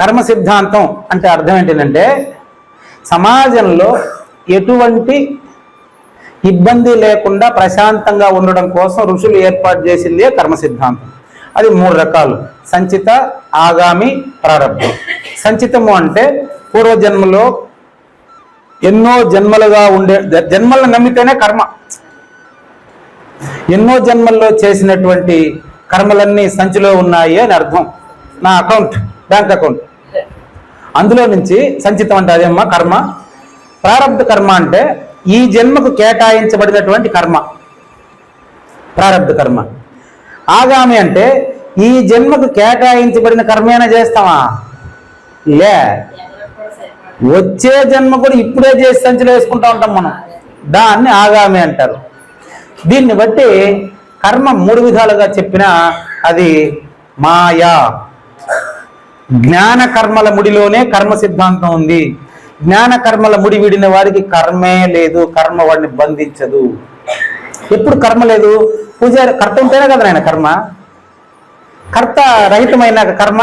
కర్మ సిద్ధాంతం అంటే అర్థం ఏంటంటే సమాజంలో ఎటువంటి ఇబ్బంది లేకుండా ప్రశాంతంగా ఉండడం కోసం ఋషులు ఏర్పాటు చేసిందే కర్మ సిద్ధాంతం. అది మూడు రకాలు. సంచిత ఆగామి ప్రారంభం. సంచితము అంటే పూర్వజన్మలో ఎన్నో జన్మలుగా ఉండే జన్మలను నమ్మితేనే కర్మ. ఎన్నో జన్మల్లో చేసినటువంటి కర్మలన్నీ సంచిలో ఉన్నాయి అని అర్థం. నా అకౌంట్ బ్యాంక్ అకౌంట్. అందులో నుంచి సంచితం అంటే అదేమ్మా? కర్మ. ప్రారంభ కర్మ అంటే ఈ జన్మకు కేటాయించబడినటువంటి కర్మ. ప్రారంభ కర్మ. ఆగామి అంటే ఈ జన్మకు కేటాయించబడిన కర్మేనా చేస్తామా లే. వచ్చే జన్మ కూడా ఇప్పుడే చేసి సంచిలో వేసుకుంటా ఉంటాం మనం. దాన్ని ఆగామి అంటారు. దీన్ని బట్టి కర్మ మూడు విధాలుగా చెప్పినా అది మాయా. జ్ఞాన కర్మల ముడిలోనే కర్మ సిద్ధాంతం ఉంది. జ్ఞాన కర్మల ముడి విడిన వారికి కర్మే లేదు కర్మ వాడిని బంధించదు. ఎప్పుడు కర్మ లేదు? పూజారి కర్త ఉంటేనే కదా నాయన కర్మ. కర్త రహితమైన కర్మ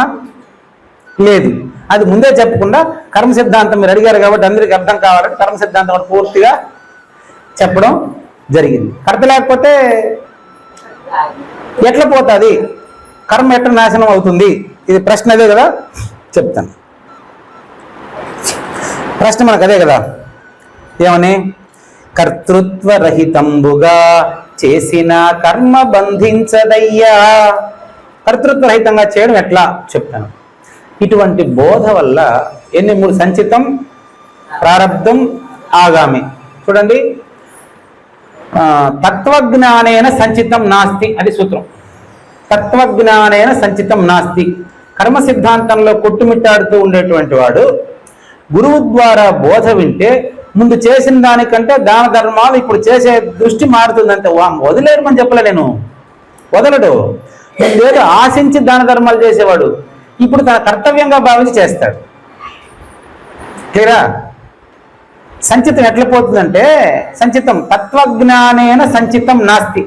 లేదు. అది ముందే చెప్పకుండా కర్మ సిద్ధాంతం మీరు అడిగారు కాబట్టి అందరికీ అర్థం కావాలంటే కర్మ సిద్ధాంతం కూడా పూర్తిగా చెప్పడం జరిగింది. కర్త లేకపోతే ఎట్లా పోతుంది? కర్మ ఎట్లా నాశనం అవుతుంది? ఇది ప్రశ్న అదే కదా? చెప్తాను. ప్రశ్న మనకు అదే కదా? ఏమని? కర్తృత్వరహితంబుగా చేసిన కర్మ బంధించదయ్యా. కర్తృత్వరహితంగా చేయడం ఎట్లా? చెప్తాను. ఇటువంటి బోధ వల్ల ఎన్ని? మూడు సంచితం ప్రారంధం ఆగామి. చూడండి. తత్వజ్ఞానేన సంచితం నాస్తి అది సూత్రం. తత్వజ్ఞానేన సంచితం నాస్తి. కర్మ సిద్ధాంతంలో కొట్టుమిట్టాడుతూ ఉండేటువంటి వాడు గురువు ద్వారా బోధ వింటే ముందు చేసిన దానికంటే దాన ధర్మాలు ఇప్పుడు చేసే దృష్టి మారుతుందంటే వదిలేరు అని చెప్పలే నేను. వదలడు. ముందేదో ఆశించి దాన ధర్మాలు చేసేవాడు. ఇప్పుడు తన కర్తవ్యంగా భావించి చేస్తాడు. తీరా సంచితం ఎట్లా పోతుందంటే సంచితం తత్వజ్ఞానేన సంచితం నాస్తి.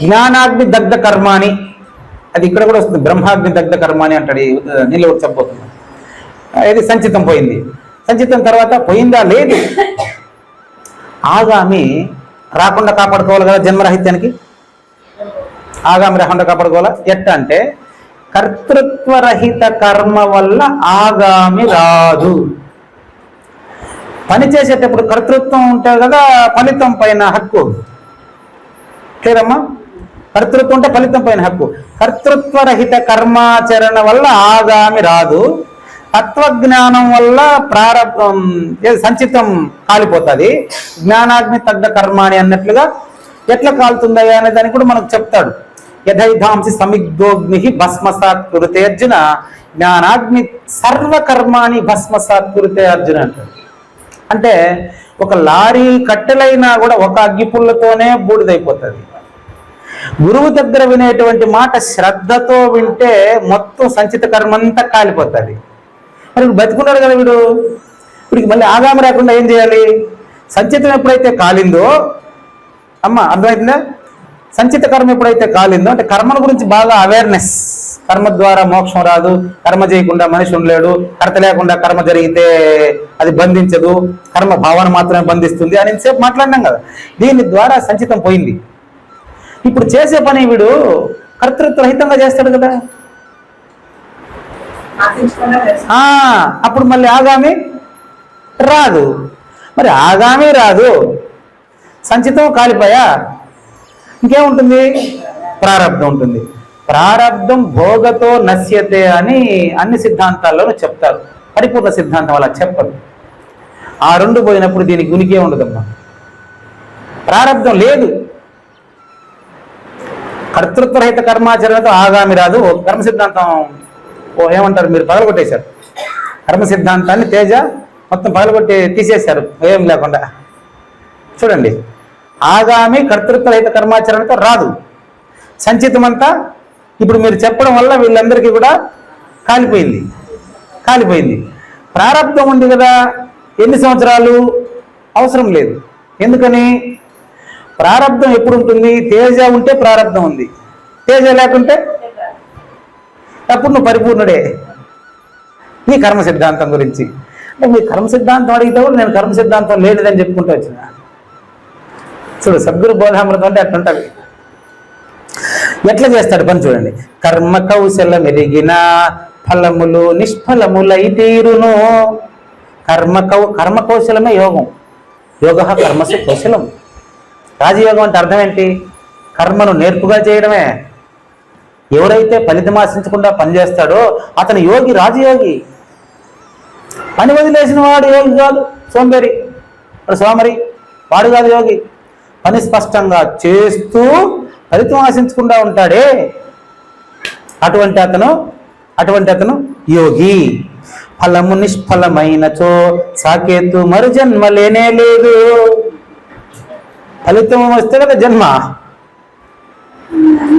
జ్ఞానాగ్ని దగ్ధ కర్మాని అది ఇక్కడ కూడా వస్తుంది. బ్రహ్మాగ్ని దగ్ధ కర్మాని అంటాడు. నీళ్ళు ఒకటి చెప్పబోతుంది ఇది సంచితం పోయింది. సంచితం తర్వాత పోయిందా? లేదు. ఆగామి రాకుండా కాపాడుకోవాలి కదా జన్మరహిత్యానికి? ఆగామి రాకుండా కాపాడుకోవాలా? ఎట్ట అంటే కర్తృత్వరహిత కర్మ వల్ల ఆగామి రాదు. పని చేసేటప్పుడు కర్తృత్వం ఉంటుంది కదా ఫలితం పైన హక్కు. క్లియరమ్మా కర్తృత్వం అంటే ఫలితం పైన హక్కు. కర్తృత్వరహిత కర్మాచరణ వల్ల ఆగామి రాదు. తత్వజ్ఞానం వల్ల ప్రారంభం సంచితం కాలిపోతుంది. జ్ఞానాగ్ని తగ్గ కర్మ అని అన్నట్లుగా ఎట్లా కాలుతుందయ్యా అనే దాన్ని కూడా మనకు చెప్తాడు. యథైధాంసి సమిగ్ధోగ్ని భస్మసాత్ కురుతే అర్జున జ్ఞానాగ్ని సర్వకర్మాని భస్మసాత్ కురుతే అర్జున అంటాడు. అంటే ఒక లారీ కట్టెలైనా కూడా ఒక అగ్గిపుల్లతోనే బూడిదైపోతుంది. గురువు దగ్గర వినేటువంటి మాట శ్రద్ధతో వింటే మొత్తం సంచిత కర్మంతా కాలిపోతుంది. మరి బతుకున్నాడు కదా వీడు. వీడికి మళ్ళీ ఆగామ రాకుండా ఏం చేయాలి? సంచితం ఎప్పుడైతే కాలిందో అమ్మ అర్థమవుతుందా సంచిత కర్మ ఎప్పుడైతే కాలిందో అంటే కర్మల గురించి బాగా అవేర్నెస్ కర్మ ద్వారా మోక్షం రాదు. కర్మ చేయకుండా మనిషి ఉండలేడు. కర్త లేకుండా కర్మ జరిగితే అది బంధించదు. కర్మ భావన మాత్రమే బంధిస్తుంది అని సేపు మాట్లాడినాం కదా. దీని ద్వారా సంచితం పోయింది. ఇప్పుడు చేసే పని వీడు కర్తృత్వ రహితంగా చేస్తాడు కదా. ఆ, అప్పుడు మళ్ళీ ఆగామి రాదు. మరి ఆగామి రాదు. సంచితం కాలిపోయా? ఇంకేముంటుంది ప్రారంధం ఉంటుంది. ప్రారంధం భోగతో నశ్యతే అని అన్ని సిద్ధాంతాల్లోనూ చెప్తారు. పరిపూర్ణ సిద్ధాంతం అలా చెప్పరు. ఆ రెండు పోయినప్పుడు దీనికి ఉనికే ఉండదమ్మా? ప్రారంధం లేదు. కర్తృత్వరహిత కర్మాచరణతో ఆగామి రాదు. కర్మ సిద్ధాంతం ఓ ఏమంటారు మీరు? పగలగొట్టేశారు. కర్మ సిద్ధాంతాన్ని తేజ మొత్తం పగలగొట్టి తీసేశారు. ఏం లేకుండా. చూడండి. ఆగామి కర్తృత్వరహిత కర్మాచరణతో రాదు. సంచితం అంతా ఇప్పుడు మీరు చెప్పడం వల్ల వీళ్ళందరికీ కూడా కాలిపోయింది. కాలిపోయింది. ప్రారంభం ఉంది కదా. ఎన్ని సంవత్సరాలు? అవసరం లేదు. ఎందుకని? ప్రారంధం ఎప్పుడు ఉంటుంది తేజ ఉంటే ప్రారంధం ఉంది. తేజ లేకుంటే? అప్పుడు నువ్వు పరిపూర్ణుడే. నీ కర్మ సిద్ధాంతం గురించి. అంటే మీ కర్మ సిద్ధాంతం అడిగితే కూడా నేను కర్మ సిద్ధాంతం లేనిదని చెప్పుకుంటూ వచ్చిన. చూడు సద్గురు బోధామృతం అంటే అట్లుంటది. ఎట్లా చేస్తాడు పని చూడండి. కర్మ కౌశలం ఎరిగిన ఫలములు నిష్ఫలములై తీరును. కర్మ కౌ కర్మ కౌశలమే యోగం. యోగ కర్మసు కౌశలం. రాజయోగం అంటే అర్థం ఏంటి? కర్మను నేర్పుగా చేయడమే. ఎవరైతే ఫలితం ఆశించకుండా పనిచేస్తాడో అతను యోగి రాజయోగి. పని వదిలేసిన వాడు యోగి కాదు సోంబేరి. సోమరి వాడు కాదు యోగి. పని స్పష్టంగా చేస్తూ ఫలితం ఆశించకుండా ఉంటాడే. అటువంటి అతను అటువంటి అతను యోగి. ఫలము నిష్ఫలమైనచో సాకేతు మరు జన్మ లేనే లేదు. ఫలితం వస్తే కదా జన్మ.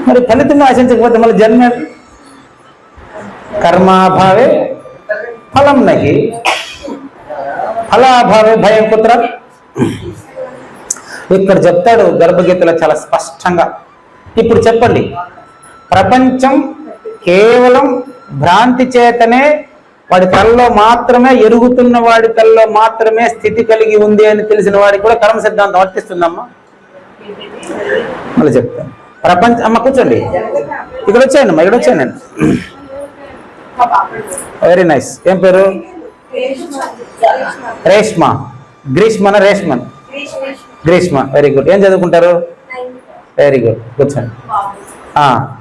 మరి ఫలితం ఆశించకపోతే మళ్ళీ జన్మ కర్మాభావే ఫలం నహి. ఫలాభావే భయం కుత్ర. ఇక్కడ చెప్తాడు గర్భగీతలో చాలా స్పష్టంగా. ఇప్పుడు చెప్పండి. ప్రపంచం కేవలం భ్రాంతి చేతనే వాడి తలలో మాత్రమే ఎరుగుతున్న వాడి తలలో మాత్రమే స్థితి కలిగి ఉంది అని తెలిసిన వాడికి కూడా కర్మ సిద్ధాంతం వర్తిస్తుందమ్మా. మళ్ళీ చెప్తాను ప్రపంచ అమ్మ కూర్చోండి. ఇక్కడ వచ్చాయండి అమ్మా ఇక్కడ వచ్చాను వెరీ నైస్ ఏం పేరు? రేష్మ. గ్రీష్మన రేష్మన్? గ్రీష్మ. వెరీ గుడ్ ఏం చదువుకుంటారు? వెరీ గుడ్ కూర్చోండి.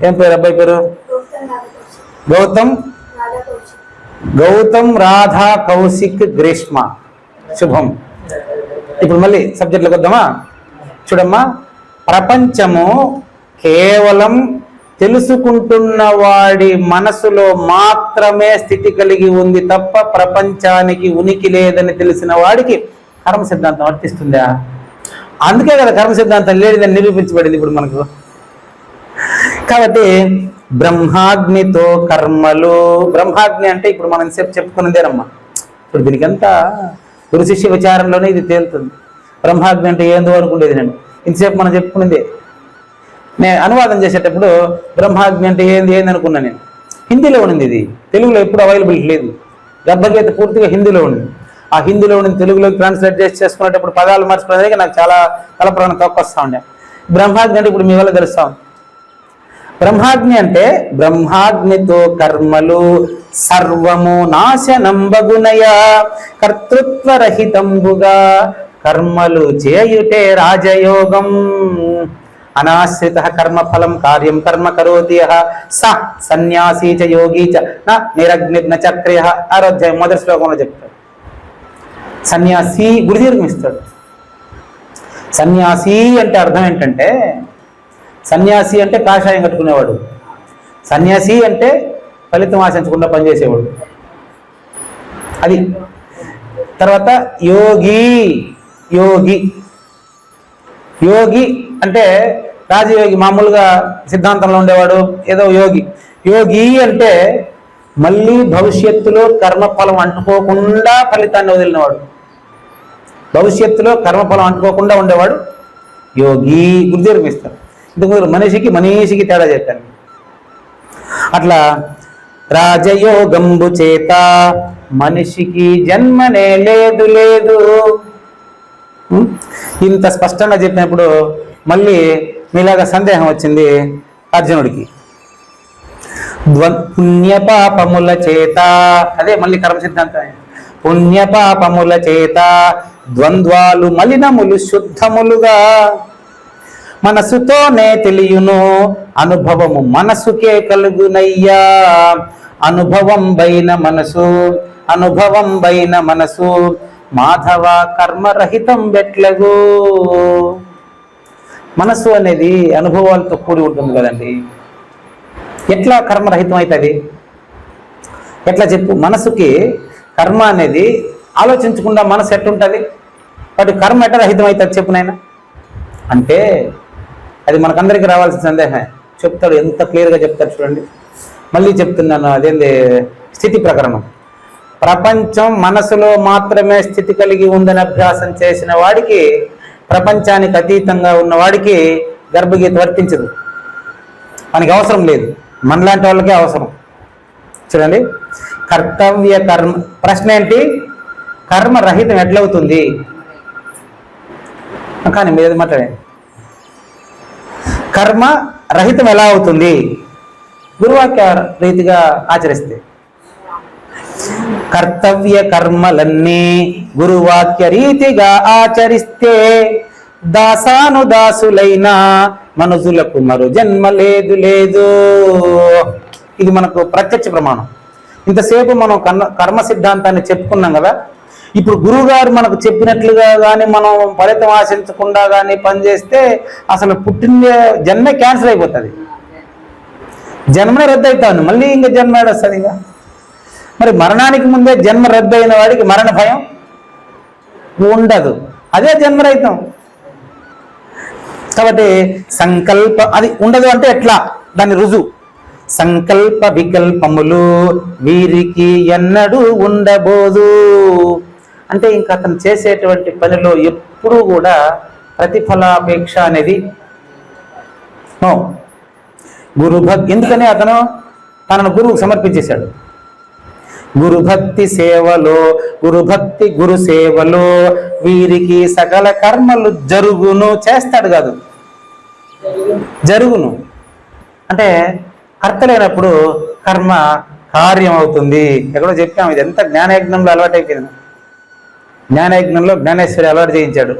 ఏం పేరు అబ్బాయి పేరు? గౌతమ్. గౌతమ్ రాధా కౌశిక్ గ్రీష్మ. శుభం. ఇప్పుడు మళ్ళీ సబ్జెక్టులకు వద్దామా? చూడమ్మా. ప్రపంచము కేవలం తెలుసుకుంటున్న వాడి మనసులో మాత్రమే స్థితి కలిగి ఉంది తప్ప ప్రపంచానికి ఉనికి లేదని తెలిసిన వాడికి కర్మ సిద్ధాంతం వర్తిస్తుందా? అందుకే కదా కర్మ సిద్ధాంతం లేదని నిరూపించబడింది ఇప్పుడు మనకు. కాబట్టి బ్రహ్మాగ్నితో కర్మలు. బ్రహ్మాగ్ని అంటే ఇప్పుడు మనం సేపు చెప్పుకున్నదేనమ్మా ఇప్పుడు దీనికంతా గురు శిష్య విచారంలోనే ఇది తేలుతుంది. బ్రహ్మాగ్ని అంటే ఏందో అనుకునేది నేను. ఇంతసేపు మనం చెప్పుకునేదే నేను అనువాదం చేసేటప్పుడు బ్రహ్మాగ్ని అంటే ఏంది ఏంది అనుకున్నా నేను. హిందీలో ఉండింది ఇది. తెలుగులో ఎప్పుడు అవైలబిలిటీ లేదు. గర్భగీత పూర్తిగా హిందీలో ఉండింది ఆ హిందీలో ఉండింది తెలుగులోకి ట్రాన్స్లేట్ చేసి చేసుకునేటప్పుడు పదాలు మర్చిపోయేదానికి నాకు చాలా తలపురాణం తక్కువ వస్తూ ఉండే. బ్రహ్మాగ్ని అంటే ఇప్పుడు మీ వల్ల తెలుస్తా ఉంది. బ్రహ్మాగ్ని అంటే బ్రహ్మాగ్నితో కర్మలు సర్వము నాశనంబగునయ. కర్తృత్వరహితంబుగా కర్మలు చేయుటే రాజయోగం. అనాశ్రిత కర్మఫలం కార్యం కర్మ కరోతి స సన్యాసీ చ యోగి చ. న చక్రియ. ఆరోధ్యాయం మొదటి శ్లోకంలో చెప్తాడు. సన్యాసి గురుదీర్ఘం ఇస్తాడు. సన్యాసి అంటే అర్థం ఏంటంటే సన్యాసి అంటే కాషాయం కట్టుకునేవాడు. సన్యాసి అంటే ఫలితం ఆశించకుండా పనిచేసేవాడు. అది. తర్వాత యోగి యోగి. యోగి అంటే రాజయోగి మామూలుగా సిద్ధాంతంలో ఉండేవాడు ఏదో యోగి. యోగి అంటే మళ్ళీ భవిష్యత్తులో కర్మఫలం అంటుకోకుండా ఫలితాన్ని వదిలినవాడు. భవిష్యత్తులో కర్మఫలం అంటుకోకుండా ఉండేవాడు యోగి గురుదేవుడు ఇస్తారు ఇంతకు మనిషికి మనీషికి తేడా చెప్పాను. అట్లా రాజయోగంబు చేత మనిషికి జన్మనే లేదు లేదు. ఇంత స్పష్టంగా చెప్పినప్పుడు మళ్ళీ మీలాగా సందేహం వచ్చింది అర్జునుడికి. పుణ్యపాపముల చేత అదే మళ్ళీ కర్మ సిద్ధాంతం పుణ్యపాపముల చేత ద్వంద్వాలు మలినములు శుద్ధములుగా మనసుతోనే తెలియును. అనుభవము మనసుకే కలుగునయ్యా. అనుభవం బైన మనసు అనుభవం బైన మనసు మాధవ కర్మరహితం వెట్లగు. మనసు అనేది అనుభవాలతో కూడి ఉంటుంది కదండి. ఎట్లా కర్మరహితం అవుతుంది ఎట్లా చెప్పు? మనసుకి కర్మ అనేది ఆలోచించకుండా మనసు ఎట్టుంటుంది వాటి కర్మ ఎట్లా రహితం అవుతుంది చెప్పు నాయన. అంటే అది మనకందరికీ రావాల్సిన సందేహమే. చెప్తాడు ఎంత క్లియర్గా చెప్తాడు చూడండి. మళ్ళీ చెప్తున్నాను అదేంది? స్థితి ప్రకరణం. ప్రపంచం మనసులో మాత్రమే స్థితి కలిగి ఉందని అభ్యాసం చేసిన వాడికి ప్రపంచానికి అతీతంగా ఉన్నవాడికి గర్భగీత వర్తించదు. మనకి అవసరం లేదు. మనలాంటి వాళ్ళకే అవసరం. చూడండి. కర్తవ్య కర్మ ప్రశ్న ఏంటి? కర్మరహితం ఎట్లవుతుంది? కానీ మీరు మాట్లాడండి. కర్మ రహితం ఎలా అవుతుంది? గురువాక్య రీతిగా ఆచరిస్తే. కర్తవ్య కర్మలన్నీ గురువాక్య రీతిగా ఆచరిస్తే. దాసాను దాసులైన మరు జన్మ లేదు లేదు. ఇది మనకు ప్రత్యక్ష ప్రమాణం. ఇంతసేపు మనం కర్మ కర్మ సిద్ధాంతాన్ని చెప్పుకున్నాం కదా? ఇప్పుడు గురువు గారు మనకు చెప్పినట్లుగా కానీ మనం ఫలితం ఆశించకుండా కానీ పనిచేస్తే అసలు పుట్టిన జన్మే క్యాన్సిల్ అయిపోతుంది. జన్మనే రద్దు అవుతాను మళ్ళీ ఇంకా జన్మ వస్తుంది ఇక? మరి మరణానికి ముందే జన్మ రద్దు అయిన వాడికి మరణ భయం ఉండదు. అదే జన్మరహితం కాబట్టి సంకల్ప అది ఉండదు అంటే ఎట్లా? దాని రుజువు. సంకల్ప వికల్పములు వీరికి ఎన్నడూ ఉండబోదు. అంటే ఇంకా అతను చేసేటువంటి పనిలో ఎప్పుడూ కూడా ప్రతిఫలాపేక్ష అనేది నో. గురు ఎందుకని అతను తనను గురువుకు సమర్పించేశాడు? గురుభక్తి సేవలో గురుభక్తి గురు సేవలో వీరికి సకల కర్మలు జరుగును చేస్తాడు కాదు. జరుగును. అంటే కర్త లేనప్పుడు కర్మ కార్యం అవుతుంది ఎక్కడో చెప్పాము ఇది ఎంత జ్ఞానయజ్ఞంలో అలవాటు అయిపోయింది జ్ఞానయజ్ఞంలో జ్ఞానేశ్వరి అలవాటు చేయించాడు.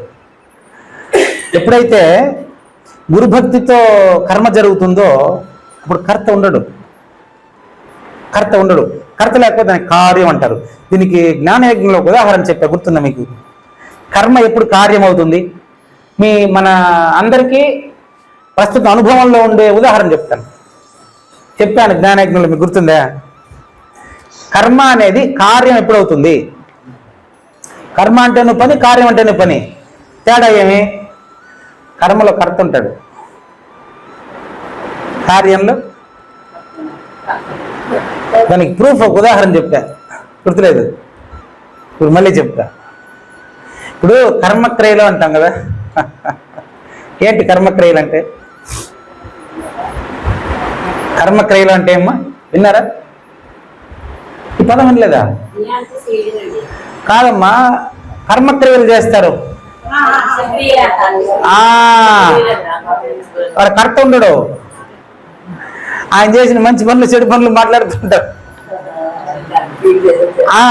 ఎప్పుడైతే గురుభక్తితో కర్మ జరుగుతుందో అప్పుడు కర్త ఉండడు. కర్త ఉండడు. కర్త లేకపోతే దానికి కార్యం అంటారు. దీనికి జ్ఞానయజ్ఞంలో ఉదాహరణ చెప్పా గుర్తుందా మీకు? కర్మ ఎప్పుడు కార్యం అవుతుంది మీ మన అందరికీ ప్రస్తుత అనుభవంలో ఉండే ఉదాహరణ చెప్తాను. చెప్పాను జ్ఞానయజ్ఞంలో మీకు గుర్తుందా? కర్మ అనేది కార్యం ఎప్పుడవుతుంది? కర్మ అంటేనే పని కార్యం అంటేనే పని. తేడా ఏమి? కర్మలో కర్త ఉంటాడు. కార్యంలో? దానికి ప్రూఫ్ ఒక ఉదాహరణ చెప్తా. గుర్తులేదు? ఇప్పుడు మళ్ళీ చెప్తా. ఇప్పుడు కర్మక్రియలు అంటాం కదా. ఏంటి కర్మక్రియలు అంటే? కర్మక్రియలు అంటే ఏమ్మా? విన్నారా? ఈ పదం వినలేదా? కాదమ్మా కర్మక్రియలు చేస్తారు. ఆ వాడు కర్త ఉండడు. ఆయన చేసిన మంచి పనులు చెడు పనులు మాట్లాడుతుంటారు ఆ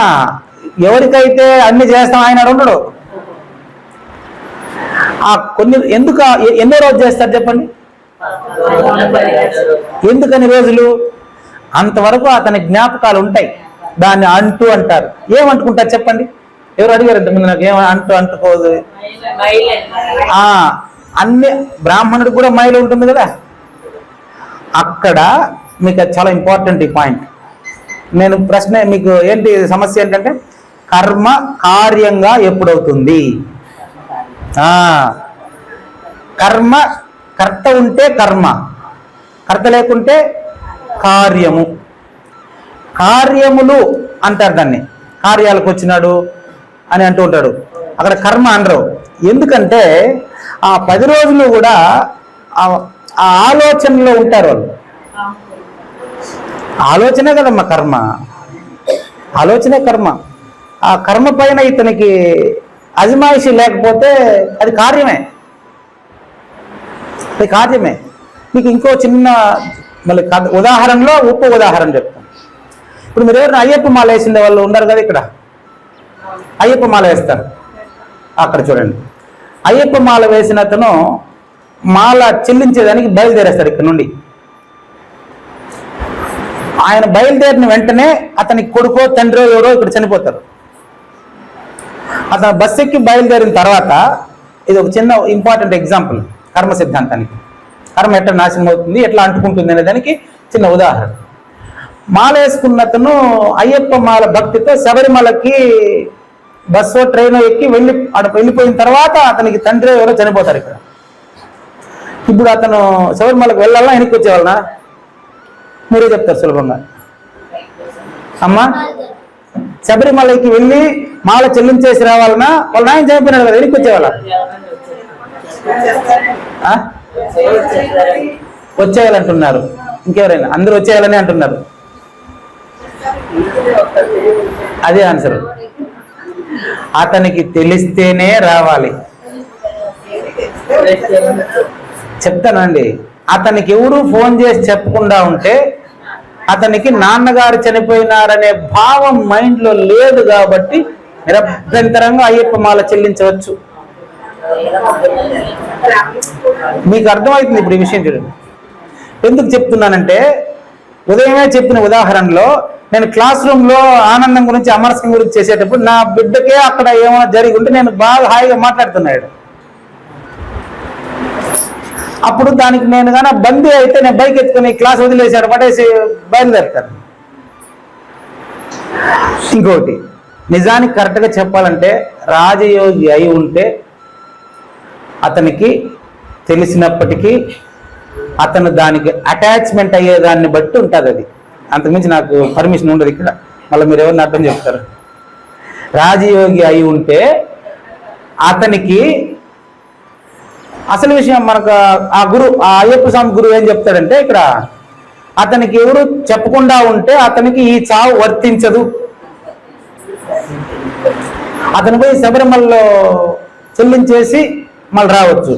ఎవరికైతే అన్ని చేస్తాం ఆయన ఉండడు. ఆ కొన్ని ఎందుకు ఎన్నో రోజు చేస్తారు చెప్పండి? ఎందుకని రోజులు? అంతవరకు అతని జ్ఞాపకాలు ఉంటాయి. దాన్ని అంటూ అంటారు. ఏమంటుకుంటారు చెప్పండి? ఎవరు అడిగారు ఇంతకుముందు నాకు ఏం అంటూ అంటుకోదు? అన్ని బ్రాహ్మణుడు కూడా మైలు ఉంటుంది కదా. అక్కడ మీకు అది చాలా ఇంపార్టెంట్ ఈ పాయింట్ నేను ప్రశ్న మీకు ఏంటి సమస్య ఏంటంటే కర్మ కార్యంగా ఎప్పుడవుతుంది? కర్మ కర్త ఉంటే కర్మ కర్త లేకుంటే కార్యము. కార్యములు అంటారు దాన్ని. కార్యాలకు వచ్చినాడు అని అంటూ ఉంటాడు. అక్కడ కర్మ అనరు. ఎందుకంటే ఆ పది రోజులు కూడా ఆ- ఆలోచనలో ఉంటారు వాళ్ళు. ఆలోచనే కదమ్మా కర్మ. ఆలోచనే కర్మ. ఆ కర్మ పైన ఇతనికి అజమాయిషి లేకపోతే అది కార్యమే. అది కార్యమే. మీకు ఇంకో చిన్న మళ్ళీ ఉదాహరణలో ఉప్పు ఉదాహరణ చెప్తాను ఇప్పుడు మీరు ఎవరైనా అయ్యప్ప మాల వేసిన వాళ్ళు ఉన్నారు కదా ఇక్కడ? అయ్యప్ప మాల వేస్తారు. అక్కడ చూడండి. అయ్యప్ప మాల వేసిన అతను మాల చెల్లించేదానికి బయలుదేరేస్తాడు ఇక్కడ నుండి. ఆయన బయలుదేరిన వెంటనే అతని కొడుకో తండ్రి ఎవరో ఇక్కడ చనిపోతారు. అతను బస్సు ఎక్కి బయలుదేరిన తర్వాత ఇది ఒక చిన్న ఇంపార్టెంట్ ఎగ్జాంపుల్ కర్మ సిద్ధాంతానికి. కర్మ ఎట్లా నాశనం అవుతుంది ఎట్లా అంటుకుంటుంది అనే దానికి చిన్న ఉదాహరణ. మాల అయ్యప్ప మాల భక్తితో శబరిమలకి బస్సు ట్రైన్ ఎక్కి వెళ్ళి అక్కడ వెళ్ళిపోయిన తర్వాత అతనికి తండ్రి ఎవరో చనిపోతారు ఇక్కడ. ఇప్పుడు అతను శబరిమలకు వెళ్ళాలా వెనక్కి వచ్చేవాళ్ళనా? మీరే చెప్తారు సులభంగా. అమ్మా శబరిమలకి వెళ్ళి మాల చెల్లించేసి రావాలనా? వాళ్ళ నాయన చనిపోయినాడు కదా వెనక్కి వచ్చేవాళ్ళ? వచ్చేయాలంటున్నారు. ఇంకెవరైనా? అందరూ వచ్చేయాలని అంటున్నారు. అదే ఆన్సర్. అతనికి తెలిస్తేనే రావాలి. చెప్తానండి. అతనికి ఎవరు ఫోన్ చేసి చెప్పకుండా ఉంటే అతనికి నాన్నగారు చనిపోయినారనే భావం మైండ్లో లేదు కాబట్టి నిరభ్యంతరంగా అయ్యప్ప మాల చెల్లించవచ్చు. మీకు అర్థమవుతుంది ఇప్పుడు ఈ విషయం చూడండి. ఎందుకు చెప్తున్నానంటే ఉదయమే చెప్పిన ఉదాహరణలో నేను క్లాస్ రూమ్లో ఆనందం గురించి అమరసింగ్ గురించి చేసేటప్పుడు నా బిడ్డకే అక్కడ ఏమైనా జరిగి ఉంటే నేను బాగా హాయిగా మాట్లాడుతున్నాడు. అప్పుడు దానికి నేను కానీ బందీ అయితే నేను బైక్ ఎత్తుకుని క్లాస్ వదిలేసాడు పడేసి బయలుదేరుతాను ఇంకోటి నిజానికి కరెక్ట్గా చెప్పాలంటే రాజయోగి అయి ఉంటే అతనికి తెలిసినప్పటికీ అతను దానికి అటాచ్మెంట్ అయ్యేదాన్ని బట్టి ఉంటుంది అది. అంతకుమించి నాకు పర్మిషన్ ఉండదు ఇక్కడ. మళ్ళీ మీరు ఎవరిని అర్థం చెప్తారు? రాజయోగి అయి ఉంటే అతనికి అసలు విషయం మనకు ఆ గురు ఆ అయ్యప్ప స్వామి గురువు ఏం చెప్తాడంటే ఇక్కడ అతనికి ఎవరు చెప్పకుండా ఉంటే అతనికి ఈ చావు వర్తించదు. అతను పోయి శబరిమలలో చెల్లించేసి మళ్ళీ రావచ్చు.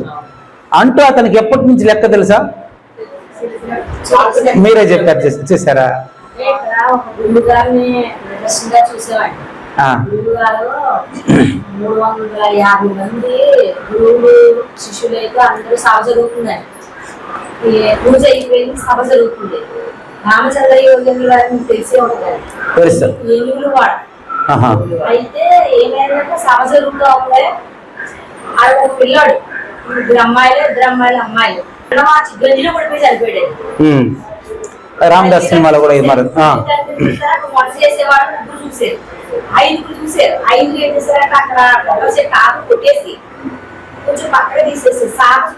అంటూ అతనికి ఎప్పటి నుంచి లెక్క తెలుసా? మీరే చెప్పారు చేస్- చేశారా? చూసేవాడిని ఆ, మూడు వందల యాభై మంది గురువులు శిష్యులైతే అందరూ సభ జరుగుతుందండి పూజ అయిపోయింది సభ జరుగుతుంది రామచంద్ర యోజన గారిని తెలిసే. ఉంటారు ఏనుగులు వాడు అయితే ఏమైందంటే సభ జరుగుతూ ఉంటే ఆడ ఒక పిల్లాడు. ఇద్దరు అమ్మాయిలు ఇద్దరు అమ్మాయిలు అమ్మాయిలు. రామదాస్ సినిమాలో కూడా మరి ఐదుగురు చూసారు ఏం చేశారంటే అక్కడ చెట్టు ఆకు కొట్టేసి కొంచెం పక్కన తీసేసి సాగు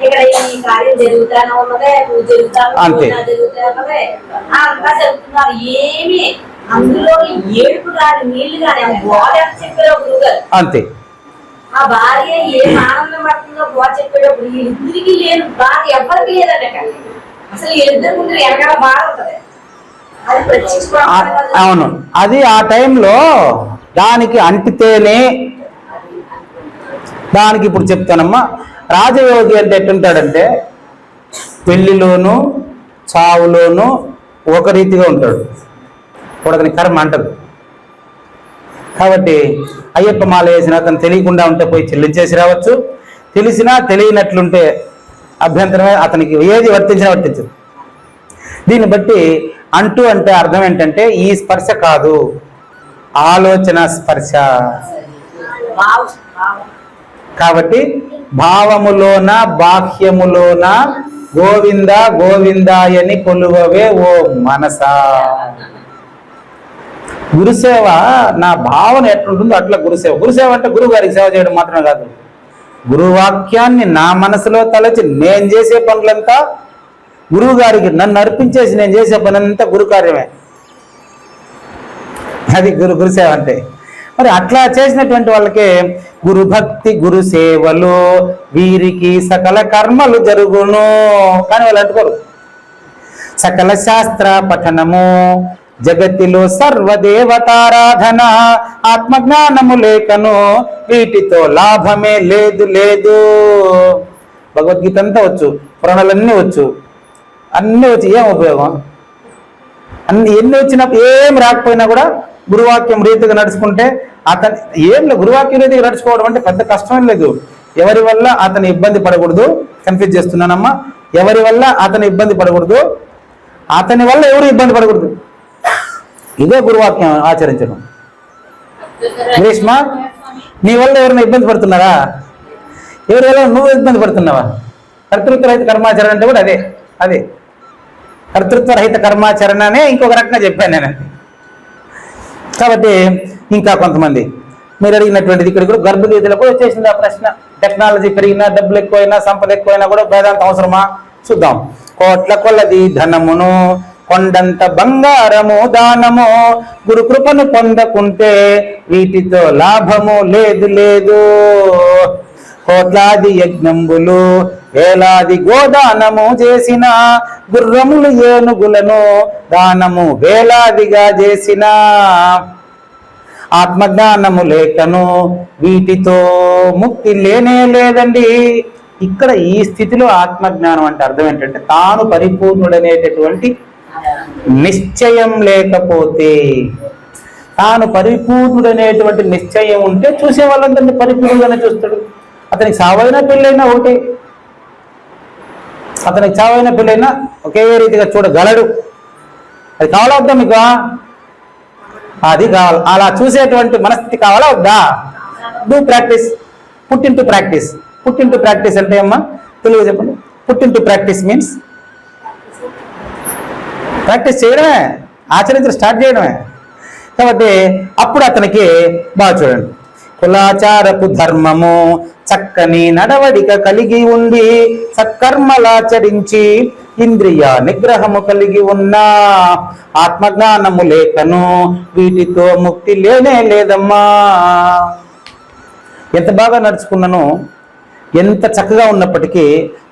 ఇక్కడ ఈ కార్యం జరుగుతానే ఉన్నదే అంతే. ఉన్నదే అంతా జరుగుతున్నారు ఏమి అందులో ఏడుపు కానీ నీళ్ళు కానీ గోడ గురువు గారు అంతే. ఆ భార్య ఏం ఆనందం పడుతుందో గోడ చెప్పేటప్పుడు వీళ్ళిద్దరికి లేని బాధ ఎవరికి అక్కడ అసలు వీళ్ళిద్దరి ముందు వెనకాల బాధ ఉంటది. అవును. అది ఆ టైంలో దానికి అంటితేనే దానికి ఇప్పుడు చెప్తానమ్మా. రాజయోగి అంటే ఎట్టుంటాడంటే పెళ్ళిలోను చావులోను ఒక రీతిగా ఉంటాడు. ఇప్పుడు అతని కర్మ అంటదు. కాబట్టి అయ్యప్ప మాల వేసిన అతను తెలియకుండా ఉంటే పోయి చెల్లించేసి రావచ్చు. తెలిసినా తెలియనట్లుంటే అభ్యంతరమే అతనికి ఏది వర్తించినా వర్తించదు. దీన్ని బట్టి అంటూ అంటే అర్థం ఏంటంటే ఈ స్పర్శ కాదు. ఆలోచన స్పర్శ. కాబట్టి భావములోన బాహ్యములోన గోవింద గోవిందాయని కొలువవే ఓ మనసా. గురుసేవ నా భావన ఎట్లుంటుందో అట్లా గురుసేవ. గురుసేవ అంటే గురువు గారికి సేవ చేయడం మాత్రమే కాదు. గురువాక్యాన్ని నా మనసులో తలచి నేను చేసే పనులంతా గురువు గారికి నన్ను అర్పించేసి నేను చేసే పనులంతా గురుకార్యమే గురు కార్యమే. అది గురు గురుసేవ అంటే. మరి అట్లా చేసినటువంటి వాళ్ళకే గురు భక్తి గురు సేవలు వీరికి సకల కర్మలు జరుగును. కానీ వాళ్ళు అంటుకోరు. సకల శాస్త్ర పఠనము జగతిలో సర్వదేవతారాధన ఆత్మజ్ఞానము లేకను వీటితో లాభమే లేదు లేదు. భగవద్గీత అంతా వచ్చు పురాణాలన్నీ వచ్చు. అన్నీ వచ్చి ఏం ఉపయోగం? అన్ని ఎన్ని వచ్చినప్పుడు ఏం రాకపోయినా కూడా గురువాక్యం రీతిగా నడుచుకుంటే అతని ఏం లేదు గురువాక్యం రీతిగా నడుచుకోవడం అంటే పెద్ద కష్టం లేదు. ఎవరి వల్ల అతను ఇబ్బంది పడకూడదు? కన్ఫ్యూజ్ చేస్తున్నానమ్మా. ఎవరి వల్ల అతను ఇబ్బంది పడకూడదు? అతని వల్ల ఎవరు ఇబ్బంది పడకూడదు? ఇదే గురువాక్యం ఆచరించడం. గ్రీష్మ నీ వల్ల ఎవరైనా ఇబ్బంది పడుతున్నారా? ఎవరి వల్ల నువ్వు ఇబ్బంది పడుతున్నావా? కర్తృత్వరహిత కర్మాచరణ అంటే కూడా అదే అదే. కర్తృత్వ రహిత కర్మాచరణ అనే ఇంకొక రకంగా చెప్పాను నేను కాబట్టి ఇంకా కొంతమంది మీరు అడిగినటువంటిది ఇక్కడ కూడా గర్భవీధులకు వచ్చేసింది ఆ ప్రశ్న. టెక్నాలజీ పెరిగినా డబ్బులు ఎక్కువైనా సంపద ఎక్కువైనా కూడా వేదాంతం అవసరమా? చూద్దాం. కోట్ల కొలది ధనమును కొండంత బంగారము దానము గురు కృపను పొందకుంటే వీటితో లాభము లేదు లేదు. కోట్లాది యజ్ఞంబులు వేలాది గోదానము చేసిన గుర్రములు ఏనుగులను దానము వేలాదిగా చేసిన. ఆత్మజ్ఞానము లేకను వీటితో ముక్తి లేనే లేదండి. ఇక్కడ ఈ స్థితిలో ఆత్మజ్ఞానం అంటే అర్థం ఏంటంటే తాను పరిపూర్ణుడనేటటువంటి నిశ్చయం లేకపోతే తాను పరిపూర్ణుడనేటువంటి నిశ్చయం ఉంటే చూసే వాళ్ళందరినీ పరిపూర్ణుడనే చూస్తాడు. అతనికి సావైన పెళ్ళైనా ఒకటే అతనికి చావైన పెళ్ళైనా ఒకే రీతిగా చూడగలడు. అది కావాలా వద్దా మీకు? అది కావాలి. అలా చూసేటువంటి మనస్థితి కావాలా వద్దా? Do practice put to practice put to practice అంటే అమ్మా తెలుగు చెప్పండి. Put to practice means practice చేయడమే ఆచరించడం స్టార్ట్ చేయడమే. కాబట్టి అప్పుడు అతనికి బాగా చూడండి. కులాచారపు ధర్మము చక్కని నడవడిక కలిగి ఉండి సత్కర్మలాచరించి ఇంద్రియ నిగ్రహము కలిగి ఉన్న ఆత్మజ్ఞానము లేకను వీటితో ముక్తి లేనే లేదమ్మా. ఎంత బాగా నడుచుకున్నానో ఎంత చక్కగా ఉన్నప్పటికీ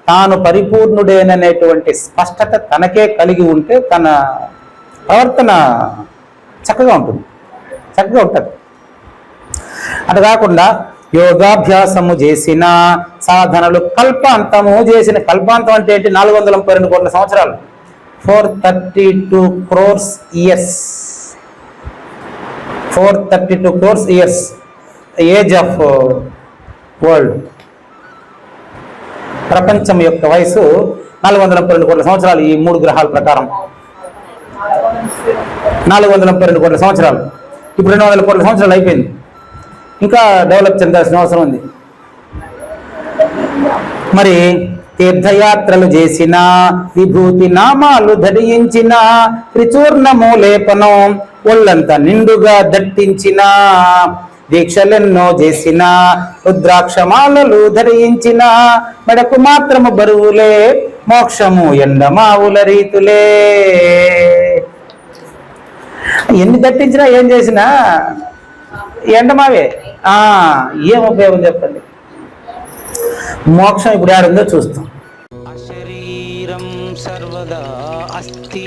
తాను పరిపూర్ణుడేననేటువంటి స్పష్టత తనకే కలిగి ఉంటే తన ప్రవర్తన చక్కగా ఉంటుంది. చక్కగా ఉంటుంది. అటు కాకుండా యోగాభ్యాసము చేసిన సాధనలు కల్పాంతము చేసిన కల్పాంతం అంటే ఏంటి? నాలుగు వందల ముప్పై రెండు కోట్ల సంవత్సరాలు. Four thirty two crores years. Four thirty two crores years. Age of world. ప్రపంచం యొక్క వయసు నాలుగు వందల ముప్పై రెండు కోట్ల సంవత్సరాలు ఈ మూడు గ్రహాల ప్రకారం. నాలుగు వందల ముప్పై రెండు కోట్ల సంవత్సరాలు. ఇప్పుడు రెండు వందల కోట్ల సంవత్సరాలు అయిపోయింది. ఇంకా డెవలప్ చెందాల్సిన అవసరం ఉంది. మరి తీర్థయాత్రలు చేసిన విభూతి నామాలు ధరించిన త్రిచూర్ణము లేపనం ఒళ్ళంతా నిండుగా దట్టించిన దీక్షలెన్నో చేసిన రుద్రాక్షమాలలు ధరించిన మెడకు మాత్రము బరువులే మోక్షము ఎండమావుల రీతులే. ఎన్ని దట్టించినా ఏం చేసినా ఎండమావే ఆ ఏం ఉపయోగం చెప్పండి? మోక్షం ఇప్పుడు ఆడుందో చూస్తాం. శరీరం సర్వదా అస్థి